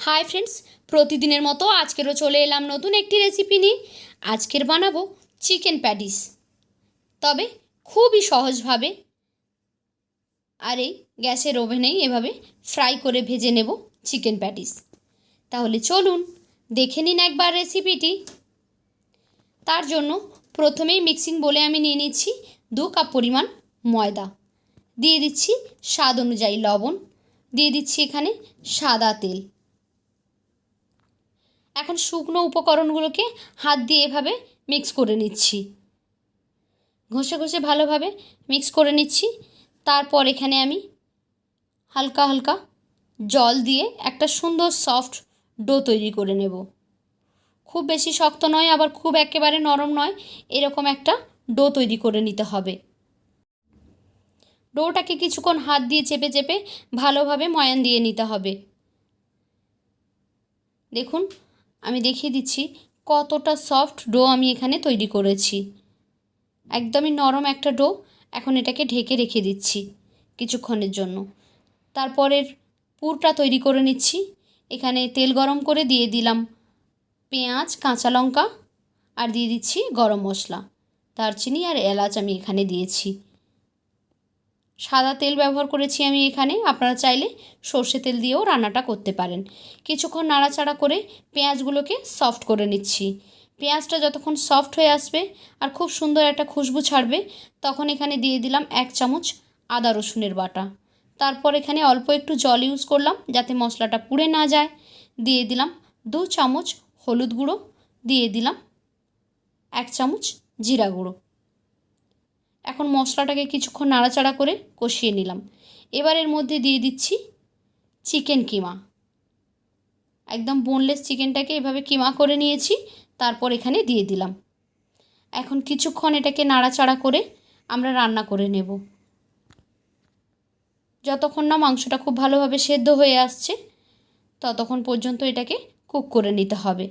Hi friends প্রতিদিনের মতো আজকেরও চলে এলাম নতুন একটি রেসিপি নিয়ে। আজকের বানাবো চিকেন প্যাটিস তবে খুবই সহজভাবে আর এই গ্যাসের ওভেনেই এভাবে ফ্রাই করে ভেজে নেব চিকেন প্যাটিস তাহলে চলুন দেখে নিন একবার রেসিপিটি তার জন্য প্রথমেই মিক্সিং বলে আমি নিয়ে নিচ্ছি দু কাপ পরিমাণ ময়দা। দিয়ে দিচ্ছি স্বাদ অনুযায়ী লবণ। দিয়ে দিচ্ছি এখানে সাদা তেল। এখন শুকনো উপকরণগুলোকে হাত দিয়ে এভাবে মিক্স করে নিচ্ছি। ঘষে ঘষে ভালোভাবে মিক্স করে নিচ্ছি। তারপর এখানে আমি হালকা হালকা জল দিয়ে একটা সুন্দর সফট ডো তৈরি করে নেব। খুব বেশি শক্ত নয়, আবার খুব একেবারে নরম নয়, এরকম একটা ডো তৈরি করে নিতে হবে। ডোটাকে কিছুক্ষণ হাত দিয়ে চেপে চেপে ভালোভাবে ময়ান দিয়ে নিতে হবে। দেখুন আমি দেখিয়ে দিচ্ছি কতটা সফট ডো আমি এখানে তৈরি করেছি। একদমই নরম একটা ডো। এখন এটাকে ঢেকে রেখে দিচ্ছি কিছুক্ষণের জন্য। তারপরের পুরটা তৈরি করে নিচ্ছি। এখানে তেল গরম করে দিয়ে দিলাম পেঁয়াজ, কাঁচা লঙ্কা আর দিয়ে দিচ্ছি গরম মশলা। দারচিনি আর এলাচ আমি এখানে দিয়েছি। সাদা তেল ব্যবহার করেছি আমি এখানে। আপনারা চাইলে সর্ষে তেল দিয়েও রান্নাটা করতে পারেন। কিছুক্ষণ নাড়াচাড়া করে পেঁয়াজগুলোকে সফট করে নিচ্ছি। পেঁয়াজটা যতক্ষণ সফট হয়ে আসবে আর খুব সুন্দর একটা খুশবু ছাড়বে, তখন এখানে দিয়ে দিলাম এক চামচ আদা রসুনের বাটা। তারপর এখানে অল্প একটু জল ইউজ করলাম যাতে মশলাটা পুড়ে না যায়। দিয়ে দিলাম দু চামচ হলুদ গুঁড়ো। দিয়ে দিলাম এক চামচ জিরা গুঁড়ো। এখন মশলাটাকে কিছুক্ষণ নাড়াচাড়া করে কষিয়ে নিলাম। এবার এর মধ্যে দিয়ে দিচ্ছি চিকেন কিমা। একদম বোনলেস চিকেনটাকে এভাবে কিমা করে নিয়েছি, তারপর এখানে দিয়ে দিলাম। এখন কিছুক্ষণ এটাকে নাড়াচাড়া করে আমরা রান্না করে নেব। যতক্ষণ না মাংসটা খুব ভালোভাবে সেদ্ধ হয়ে আসছে, ততক্ষণ পর্যন্ত এটাকে কুক করে নিতে হবে।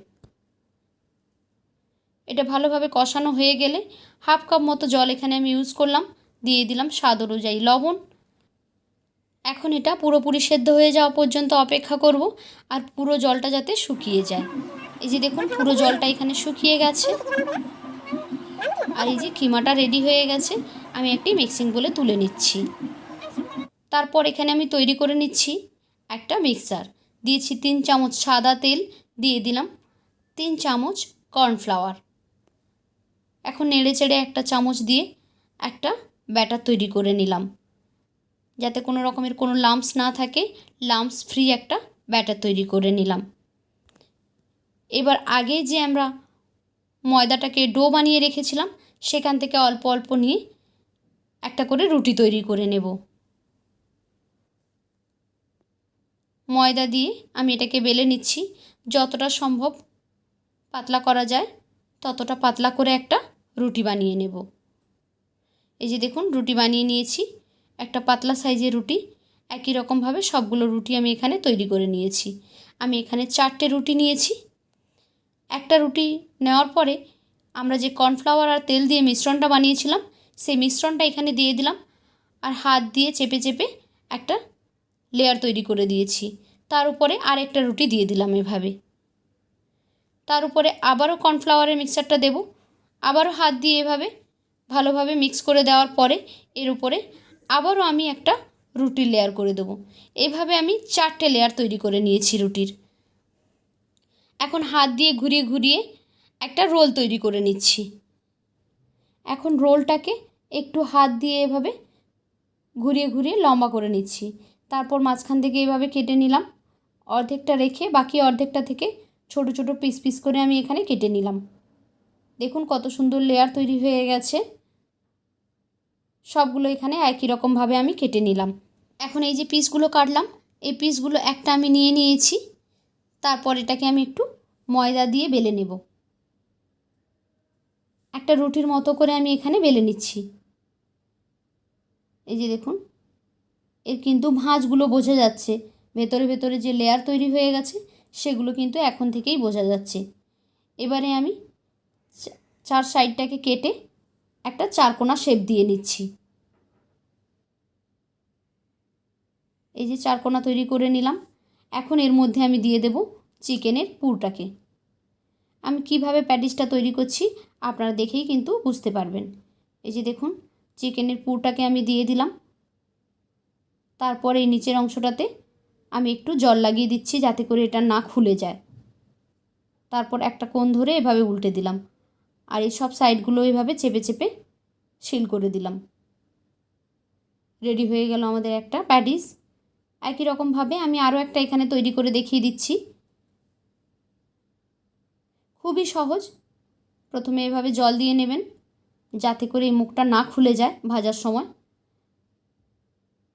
এটা ভালোভাবে কষানো হয়ে গেলে হাফ কাপ মতো জল এখানে আমি ইউজ করলাম, দিয়ে দিলাম স্বাদ অনুযায়ী। লবণ, এখন এটা পুরোপুরি সেদ্ধ হয়ে যাওয়া পর্যন্ত অপেক্ষা করব আর পুরো জলটা যাতে শুকিয়ে যায়। এই যে দেখুন, পুরো জলটা এখানে শুকিয়ে গেছে। আর এই যে কিমাটা রেডি হয়ে গেছে, আমি একটি মিক্সিং বলে তুলে নিচ্ছি। তারপর এখানে আমি তৈরি করে নিচ্ছি একটা মিক্সার দিয়েছি তিন চামচ সাদা তেল, দিয়ে দিলাম তিন চামচ কর্নফ্লাওয়ার এখন নেড়ে চেড়ে একটা চামচ দিয়ে একটা ব্যাটার তৈরি করে নিলাম। যাতে কোনো রকমের কোনো লাম্পস না থাকে লাম্পস ফ্রি একটা ব্যাটার তৈরি করে নিলাম। এবার আগে যে আমরা ময়দাটাকে ডো বানিয়ে রেখেছিলাম, সেখান থেকে অল্প অল্প নিয়ে একটা করে রুটি তৈরি করে নেব। ময়দা দিয়ে আমি এটাকে বেলে নিচ্ছি। যতটা সম্ভব পাতলা করা যায়, ততটা পাতলা করে একটা রুটি বানিয়ে নেব। এই যে দেখুন, রুটি বানিয়ে নিয়েছি। একটা পাতলা সাইজের রুটি। একই রকমভাবে সবগুলো রুটি আমি এখানে তৈরি করে নিয়েছি। আমি এখানে চারটে রুটি নিয়েছি। একটা রুটি নেওয়ার পরে আমরা যে কর্নফ্লাওয়ার আর তেল দিয়ে মিশ্রণটা বানিয়েছিলাম, সেই মিশ্রণটা এখানে দিয়ে দিলাম আর হাত দিয়ে চেপে চেপে একটা লেয়ার তৈরি করে দিয়েছি। তার উপরে আর একটা রুটি দিয়ে দিলাম এভাবে। তার উপরে আবারও কর্নফ্লাওয়ারের মিক্সারটা দেব। আবারও হাত দিয়ে এভাবে ভালোভাবে মিক্স করে দেওয়ার পরে এর উপরে আবারও আমি একটা রুটির লেয়ার করে দেবো। এভাবে আমি চারটে লেয়ার তৈরি করে নিয়েছি রুটির। এখন হাত দিয়ে ঘুরিয়ে ঘুরিয়ে একটা রোল তৈরি করে নিচ্ছি। এখন রোলটাকে একটু হাত দিয়ে এভাবে ঘুরিয়ে ঘুরিয়ে লম্বা করে নিচ্ছি। তারপর মাঝখান থেকে এভাবে কেটে নিলাম। অর্ধেকটা রেখে বাকি অর্ধেকটা থেকে ছোট ছোট পিস পিস করে আমি এখানে কেটে নিলাম। দেখুন কত সুন্দর লেয়ার তৈরি হয়ে গেছে। সবগুলো এখানে একই রকমভাবে আমি কেটে নিলাম। এখন এই যে পিসগুলো কাটলাম, এই পিসগুলো একটা আমি নিয়ে নিয়েছি। তারপর এটাকে আমি একটু ময়দা দিয়ে বেলে নেব। একটা রুটির মতো করে আমি এখানে বেলে নিচ্ছি। এই যে দেখুন, এর কিন্তু ভাঁজগুলো বোঝা যাচ্ছে। ভেতরে ভেতরে যে লেয়ার তৈরি হয়ে গেছে, সেগুলো কিন্তু এখন থেকেই বোঝা যাচ্ছে। এবারে আমি চার সাইডটাকে কেটে একটা চারকোনা শেপ দিয়ে নিচ্ছি। এই যে চারকোনা তৈরি করে নিলাম। এখন এর মধ্যে আমি দিয়ে দেব চিকেনের পুরটাকে। আমি কীভাবে প্যাটিসটা তৈরি করছি আপনারা দেখেই কিন্তু বুঝতে পারবেন। এই যে দেখুন, চিকেনের পুরটাকে আমি দিয়ে দিলাম। তারপর এই নিচের অংশটাতে আমি একটু জল লাগিয়ে দিচ্ছি যাতে করে এটা না খুলে যায়। তারপর একটা কোণ ধরে এভাবে উল্টে দিলাম। আর এই সব সাইডগুলো এভাবে চেপে চেপে সিল করে দিলাম। রেডি হয়ে গেল আমাদের একটা প্যাটিস। একই রকমভাবে আমি আরও একটা এখানে তৈরি করে দেখিয়ে দিচ্ছি। খুবই সহজ। প্রথমে এভাবে জল দিয়ে নেবেন যাতে করে এই মুখটা না খুলে যায় ভাজার সময়।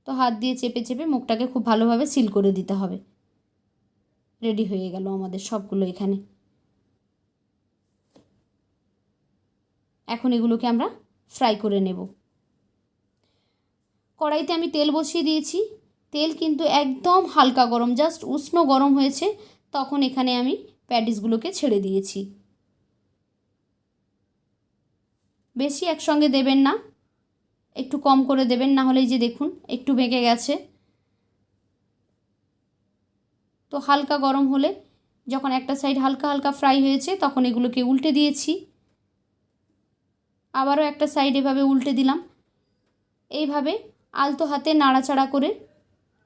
তো হাত দিয়ে চেপে চেপে মুখটাকে খুব ভালোভাবে সিল করে দিতে হবে। রেডি হয়ে গেল আমাদের সবগুলো এখানে। এখন এগুলোকে আমরা ফ্রাই করে নেব। কড়াইতে আমি তেল বসিয়ে দিয়েছি। তেল কিন্তু একদম হালকা গরম জাস্ট উষ্ণ গরম হয়েছে, তখন এখানে আমি প্যাটিসগুলোকে ছেড়ে দিয়েছি। বেশি একসঙ্গে দেবেন না, একটু কম করে দেবেন, না হলে যে দেখুন, একটু বেঁকে গেছে। তো হালকা গরম হলে যখন একটা সাইড হালকা হালকা ফ্রাই হয়েছে, তখন এগুলোকে উল্টে দিয়েছি। আবারও একটা সাইড এভাবে উল্টে দিলাম। এইভাবে আলতো হাতে নাড়াচাড়া করে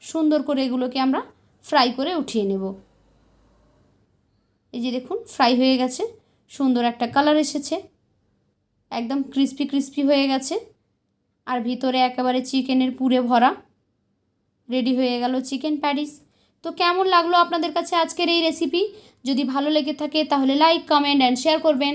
সুন্দর করে এগুলোকে আমরা ফ্রাই করে উঠিয়ে নেব। এই যে দেখুন ফ্রাই হয়ে গেছে। সুন্দর একটা কালার এসেছে। একদম ক্রিস্পি ক্রিস্পি হয়ে গেছে। আর ভিতরে একেবারে চিকেনের পুরে ভরা। রেডি হয়ে গেল চিকেন প্যারিস তো কেমন লাগল আপনাদের কাছে আজকের এই রেসিপি যদি ভালো লেগে থাকে তাহলে লাইক কমেন্ট অ্যান্ড শেয়ার করবেন।